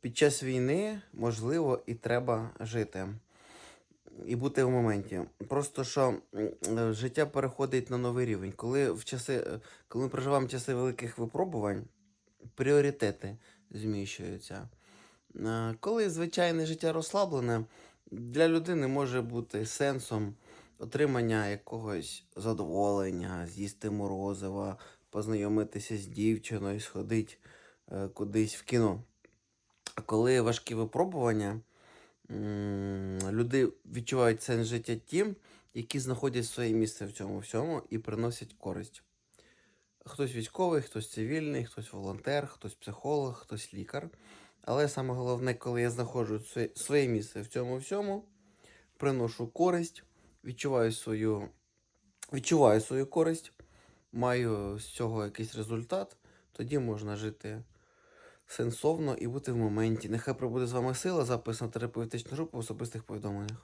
під час війни можливо і треба жити. І бути в моменті. Просто що е, життя переходить на новий рівень. Коли в часи, е, коли ми проживаємо часи великих випробувань, пріоритети зміщуються. Е, Коли звичайне життя розслаблене, для людини може бути сенсом отримання якогось задоволення, з'їсти морозива, познайомитися з дівчиною, сходити кудись в кіно. А коли важкі випробування, люди відчувають сенс життя тим, які знаходять своє місце в цьому всьому і приносять користь. Хтось військовий, хтось цивільний, хтось волонтер, хтось психолог, хтось лікар. Але саме головне, коли я знаходжу своє- місце в цьому всьому, приношу користь, відчуваю свою, відчуваю свою користь, маю з цього якийсь результат, тоді можна жити сенсовно і бути в моменті. Нехай пробуде з вами сила, запис на терапевтичну групу в особистих повідомленнях.